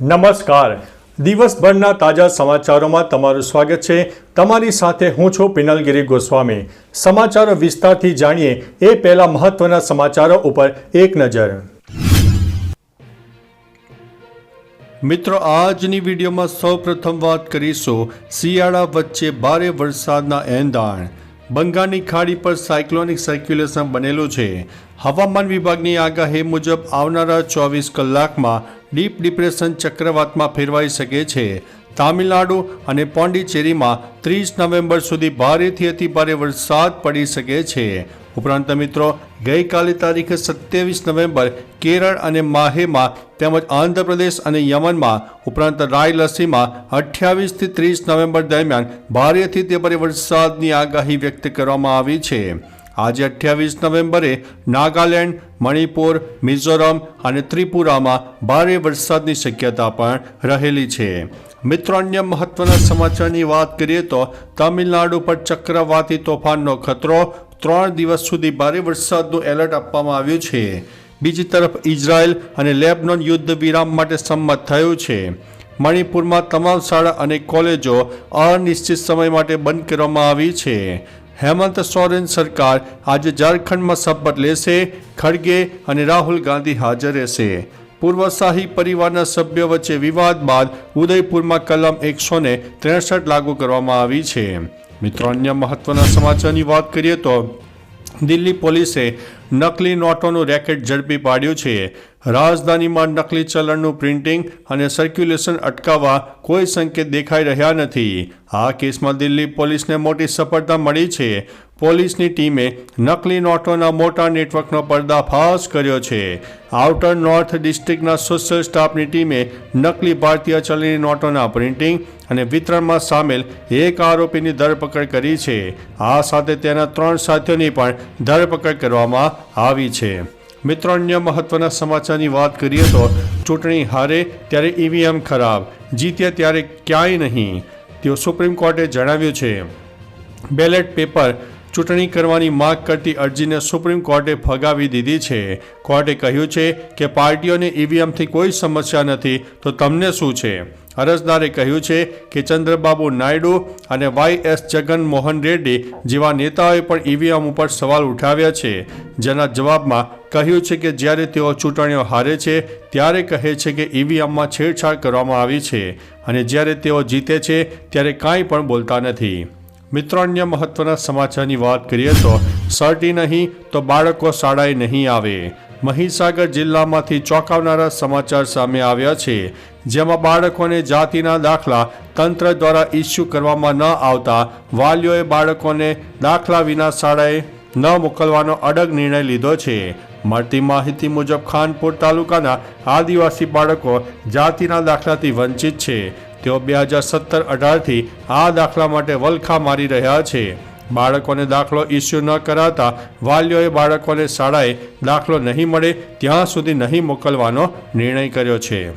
નમસ્કાર. દિવસભરના તાજા સમાચારોમાં તમારું સ્વાગત છે. તમારી સાથે હું છું પિનલગીરી ગોસ્વામી. સમાચારો વિસ્તારથી જાણીએ એ પહેલા મહત્વના સમાચારો ઉપર એક નજર. મિત્રો, આજની વિડીયોમાં સૌ પ્રથમ વાત કરીશું શિયાળા વચ્ચે ભારે વરસાદના એંધાણ. બંગાળની ખાડી પર સાયક્લોનિક સર્ક્યુલેશન બનેલું છે. હવામાન વિભાગની આગાહી મુજબ આવનારા ચોવીસ કલાકમાં ડીપ ડિપ્રેશન ચક્રવાતમાં ફેરવાઈ શકે છે. તામિલનાડુ અને પોંડિચેરીમાં ત્રીસ નવેમ્બર સુધી ભારેથી અતિ ભારે વરસાદ પડી શકે છે. ઉપરાંત મિત્રો, ગઈકાલે તારીખે સત્યાવીસ નવેમ્બર કેરળ અને માહેમાં તેમજ આંધ્રપ્રદેશ અને યમનમાં, ઉપરાંત રાયલસીમાં અઠ્યાવીસથી ત્રીસ નવેમ્બર દરમિયાન ભારેથી તે ભારે વરસાદની આગાહી વ્યક્ત કરવામાં આવી છે. આજે અઠ્યાવીસ નવેમ્બરે નાગાલેન્ડ, મણિપુર, મિઝોરમ અને ત્રિપુરામાં ભારે વરસાદની શક્યતા પણ રહેલી છે. મિત્રો, અન્ય મહત્વના સમાચારની વાત કરીએ તો તમિલનાડુ પર ચક્રવાતી તોફાનનો ખતરો ત્રણ દિવસ સુધી ભારે વરસાદનું એલર્ટ આપવામાં આવ્યું છે. બીજી તરફ ઇઝરાયલ અને લેબનોન યુદ્ધ વિરામ માટે સંમત થયું છે. મણિપુરમાં તમામ શાળા અને કોલેજો અનિશ્ચિત સમય માટે બંધ કરવામાં આવી છે. હેમંત સોરેન સરકાર આજે ઝારખંડમાં શપથ લેશે, ખડગે અને રાહુલ ગાંધી હાજર રહેશે. પૂર્વ શાહી પરિવારના સભ્ય વચ્ચે વિવાદ બાદ ઉદયપુરમાં કલમ એકસો ને ત્રેસઠ લાગુ કરવામાં આવી છે. મિત્રો, અન્ય મહત્વના સમાચારની વાત કરીએ તો દિલ્હી પોલીસે નકલી નોટોનું રેકેટ ઝડપી પાડ્યું છે. રાજધાનીમાં નકલી ચલણનું પ્રિન્ટિંગ અને સર્ક્યુલેશન અટકાવવા કોઈ સંકેત દેખાઈ રહ્યા નથી. આ કેસમાં દિલ્હી પોલીસને મોટી સફળતા મળી છે. પોલીસની ટીમે નકલી નોટોના મોટા નેટવર્કનો પર્દાફાશ કર્યો છે. આઉટર નોર્થ ડિસ્ટ્રિક્ટના સોશિયલ સ્ટાફની ટીમે નકલી ભારતીય ચલણી નોટોના પ્રિન્ટિંગ અને વિતરણમાં સામેલ એક આરોપીની ધરપકડ કરી છે. આ સાથે તેના ત્રણ સાથીઓની પણ ધરપકડ કરવામાં આવી છે. મિત્રો, અન્ય મહત્વના સમાચારની વાત કરીએ તો ચૂંટણી હારે ત્યારે ઈવીએમ ખરાબ, જીત્યા ત્યારે ક્યાંય નહીં. તેઓ સુપ્રીમ કોર્ટે જણાવ્યું છે. બેલેટ પેપર ચૂંટણી કરવાની માંગ કરતી અરજીને સુપ્રીમ કોર્ટે ફગાવી દીધી છે. કોર્ટે કહ્યું છે કે પાર્ટીઓને ઈવીએમથી કોઈ સમસ્યા નથી, તો તમને શું છે? અરજદારે કહ્યું છે કે ચંદ્રબાબુ નાયડુ અને વાય એસ જગન મોહન રેડ્ડી જેવા નેતાઓએ પણ ઈવીએમ ઉપર સવાલ ઉઠાવ્યા છે. જેના જવાબમાં કહ્યું છે કે જ્યારે તેઓ ચૂંટણીઓ હારે છે, ત્યારે કહે છે કે ઈવીએમમાં છેડછાડ કરવામાં આવી છે અને જ્યારે તેઓ જીતે છે, ત્યારે કાંઈ પણ બોલતા નથી. મિત્રો અન્ય મહત્વના સમાચારની વાત કરીએ તો સર્ટી નહીં તો બાળકો શાળાએ નહીં આવે. મહીસાગર જિલ્લામાંથી ચોંકાવનારા સમાચાર સામે આવ્યા છે. જેમાં બાળકોને જાતિના દાખલા તંત્ર દ્વારા ઇસ્યુ કરવામાં ન આવતા વાલીઓએ બાળકોને દાખલા વિના શાળાએ ન મોકલવાનો અડગ નિર્ણય લીધો છે. મળતી માહિતી મુજબ ખાનપુર તાલુકાના આદિવાસી બાળકો જાતિના દાખલાથી વંચિત છે. તેઓ બે હજાર સત્તર અઢારથી આ દાખલા માટે વલખા મારી રહ્યા છે. બાળકોને દાખલો ઇસ્યુ ન કરાતા વાલીઓએ બાળકોને શાળાએ દાખલો નહીં મળે ત્યાં સુધી નહીં મોકલવાનો નિર્ણય કર્યો છે.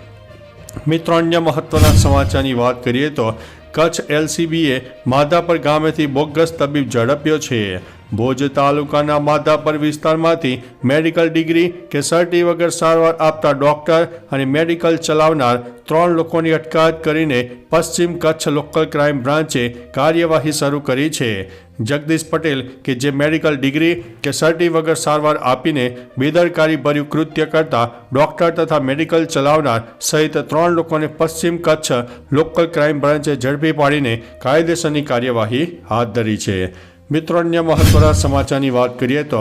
મિત્રો, અન્ય મહત્વના સમાચારની વાત કરીએ તો કચ્છ એલસીબીએ માધાપર ગામેથી બોગસ તબીબ ઝડપ્યો છે. ભુજ તાલુકાના માધાપર વિસ્તારમાંથી મેડિકલ ડિગ્રી કે સર્ટી વગર સારવાર આપતા ડોક્ટર અને મેડિકલ ચલાવનાર ત્રણ લોકોની અટકાયત કરીને પશ્ચિમ કચ્છ લોકલ ક્રાઇમ બ્રાન્ચે કાર્યવાહી શરૂ કરી છે. જગદીશ પટેલ કે જે મેડિકલ ડિગ્રી કે સર્ટી વગર સારવાર આપીને બેદરકારીભર્યું કૃત્ય કરતા ડોક્ટર તથા મેડિકલ ચલાવનાર સહિત ત્રણ લોકોને પશ્ચિમ કચ્છ લોકલ ક્રાઇમ બ્રાન્ચે ઝડપી પાડીને કાયદેસરની કાર્યવાહી હાથ ધરી છે. મિત્રો અન્ય મહત્વના સમાચારની વાત કરીએ તો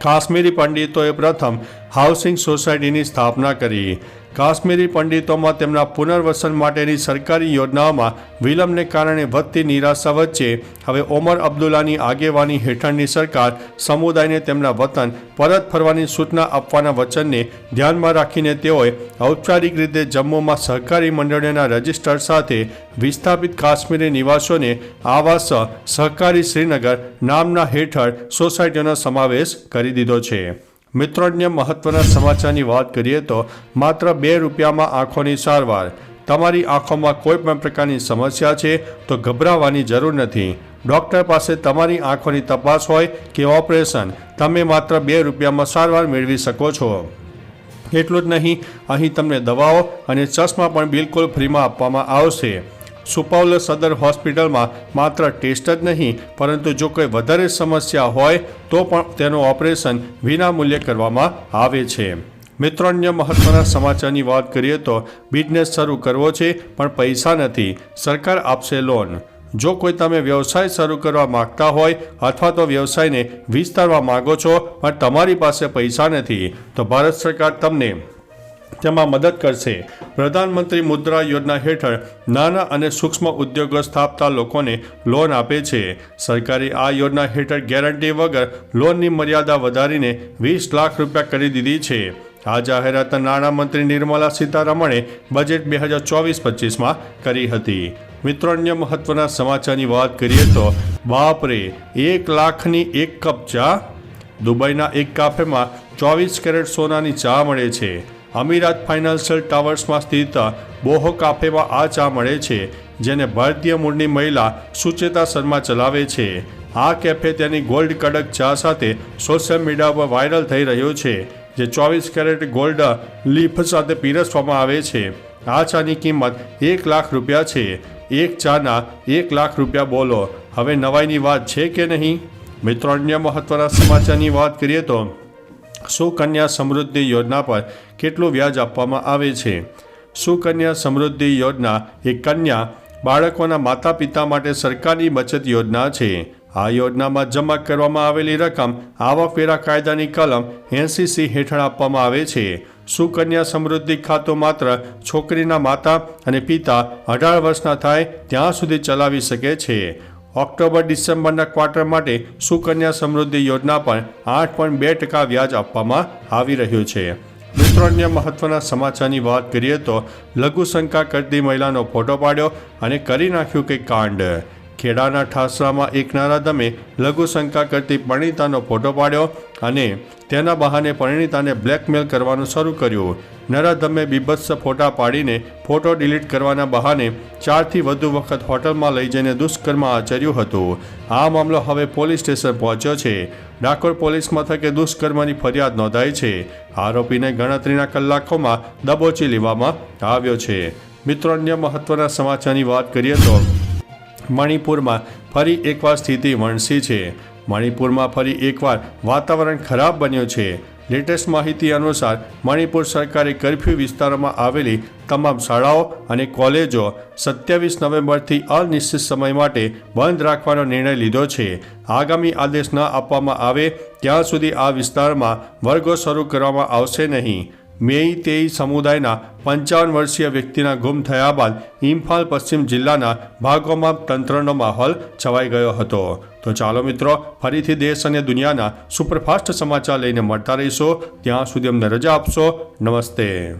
કાશ્મીરી પંડિતોએ પ્રથમ હાઉસિંગ સોસાયટીની સ્થાપના કરી. કાશ્મીરી પંડિતોમાં તેમના પુનર્વસન માટેની સરકારી યોજનાઓમાં વિલંબને કારણે વધતી નિરાશા વચ્ચે હવે ઓમર અબ્દુલ્લાની આગેવાની હેઠળની સરકાર સમુદાયને તેમના વતન પરત ફરવાની સૂચના આપવાના વચનને ધ્યાનમાં રાખીને તેઓએ ઔપચારિક રીતે જમ્મુમાં સહકારી મંડળીના રજિસ્ટર સાથે વિસ્થાપિત કાશ્મીરી નિવાસીઓને આવાસ સહકારી શ્રીનગર નામના હેઠળ સોસાયટીનો સમાવેશ કરી દીધો છે. મિત્રો અન્ય મહત્વના સમાચારની વાત કરીએ તો માત્ર બે રૂપિયામાં આંખોની સારવાર. તમારી આંખોમાં કોઈ પણ પ્રકારની સમસ્યા છે તો ગભરાવાની જરૂર નથી. ડૉક્ટર પાસે તમારી આંખોની તપાસ હોય કે ઓપરેશન, તમે માત્ર બે રૂપિયામાં સારવાર મેળવી શકો છો. એટલું જ નહીં, અહીં તમને દવાઓ અને ચશ્મા પણ બિલકુલ ફ્રીમાં આપવામાં આવશે. સુપાઉલ સદર હોસ્પિટલમાં માત્ર ટેસ્ટ જ નહીં, પરંતુ જો કોઈ વધારે સમસ્યા હોય, તો પણ તેનું ઓપરેશન વિનામૂલ્યે કરવામાં આવે છે. મિત્રો, અન્ય મહત્વના સમાચારની વાત કરીએ તો બિઝનેસ શરૂ કરવો છે, પણ પૈસા નથી. સરકાર આપશે લોન. જો કોઈ તમે વ્યવસાય શરૂ કરવા માંગતા હોય અથવા તો વ્યવસાયને વિસ્તારવા માંગો છો, પણ તમારી પાસે પૈસા નથી, તો ભારત સરકાર તમને તેમાં મદદ કરશે. પ્રધાનમંત્રી મુદ્રા યોજના હેઠળ નાના અને સૂક્ષ્મ ઉદ્યોગો સ્થાપતા લોકોને લોન આપે છે. સરકારે આ યોજના હેઠળ ગેરંટી વગર લોનની મર્યાદા વધારીને વીસ લાખ રૂપિયા કરી દીધી છે. આ જાહેરાત નાણામંત્રી નિર્મલા સીતારમણે બજેટ બે હજાર ચોવીસ પચીસમાં કરી હતી. મિત્રો, અન્ય મહત્વના સમાચારની વાત કરીએ તો, બાપરે એક લાખની એક કપ ચા દુબઈના એક કાફેમાં ચોવીસ કેરેટ સોનાની ચા મળે છે. અમીરાત ફાઇનાન્શિયલ ટાવર્સમાં સ્થિત બોહો કાફેમાં આ ચા મળે છે, જેને ભારતીય મૂળની મહિલા સુચેતા શર્મા ચલાવે છે. આ કેફે તેની ગોલ્ડ કડક ચા સાથે સોશિયલ મીડિયા પર વાયરલ થઈ રહ્યો છે, જે ચોવીસ કેરેટ ગોલ્ડ લીફ સાથે પીરસવામાં આવે છે. આ ચાની કિંમત એક લાખ રૂપિયા છે. એક ચાના એક લાખ રૂપિયા બોલો. હવે નવાઈની વાત છે કે નહીં? મિત્રો, અન્ય મહત્વના સમાચારની વાત કરીએ તો સુકન્યા સમૃદ્ધિ યોજના પર કેટલું વ્યાજ આપવામાં આવે છે? સુકન્યા સમૃદ્ધિ યોજના એ કન્યા બાળકોના માતા પિતા માટે સરકારની બચત યોજના છે. આ યોજનામાં જમા કરવામાં આવેલી રકમ આવકવેરા કાયદાની કલમ એનસી સી હેઠળ આપવામાં આવે છે. સુકન્યા સમૃદ્ધિ ખાતું માત્ર છોકરીના માતા અને પિતા અઢાર વર્ષના થાય ત્યાં સુધી ચલાવી શકે છે. ઓક્ટોબર, ડિસેમ્બરના ક્વાર્ટર માટે સુકન્યા સમૃદ્ધિ યોજના પર આઠ પોઈન્ટ બે ટકા વ્યાજ આપવામાં આવી રહ્યું છે. મિત્રો, અન્ય મહત્વના સમાચારની વાત કરીએ તો લઘુશંકા કરતી મહિલાનો ફોટો પાડ્યો અને કરી નાખ્યું કે કાંડ. ખેડાના ઠાસરામાં એક નરાધમે લઘુશંકા કરતી પરિણીતાનો ફોટો પાડ્યો અને તેના બહાને પરિણીતાને બ્લેકમેલ કરવાનું શરૂ કર્યું. નરાધમે બીભત્સ ફોટા પાડીને ફોટો ડિલીટ કરવાના બહાને ચારથી વધુ વખત હોટલમાં લઈ જઈને દુષ્કર્મ આચર્યું હતું. આ મામલો હવે પોલીસ સ્ટેશન પહોંચ્યો છે. ડાકોર પોલીસ મથકે દુષ્કર્મની ફરિયાદ નોંધાઈ છે. આરોપીને ગણતરીના કલાકોમાં દબોચી લેવામાં આવ્યો છે. મિત્રો, અન્ય મહત્વના સમાચારની વાત કરીએ તો મણિપુરમાં ફરી એકવાર સ્થિતિ વણસી છે. મણિપુરમાં ફરી એકવાર વાતાવરણ ખરાબ બન્યું છે. લેટેસ્ટ માહિતી અનુસાર, મણિપુર સરકારે કરફ્યુ વિસ્તારોમાં આવેલી તમામ શાળાઓ અને કોલેજો સત્યાવીસ નવેમ્બરથી અનિશ્ચિત સમય માટે બંધ રાખવાનો નિર્ણય લીધો છે. આગામી આદેશ ન આપવામાં આવે, ત્યાં સુધી આ વિસ્તારમાં વર્ગો શરૂ કરવામાં આવશે નહીં. મેઈ તેઈ સમુદાયના પંચાવન વર્ષીય વ્યક્તિના ગુમ થયા બાદ ઇમ્ફાલ પશ્ચિમ જિલ્લાના ભાગોમાં તંત્રનો માહોલ છવાઈ ગયો હતો. તો ચાલો મિત્રો, ફરીથી દેશ અને દુનિયાના સુપરફાસ્ટ સમાચાર લઈને મળતા રહીશો. ત્યાં સુધી અમને રજા આપશો. નમસ્તે.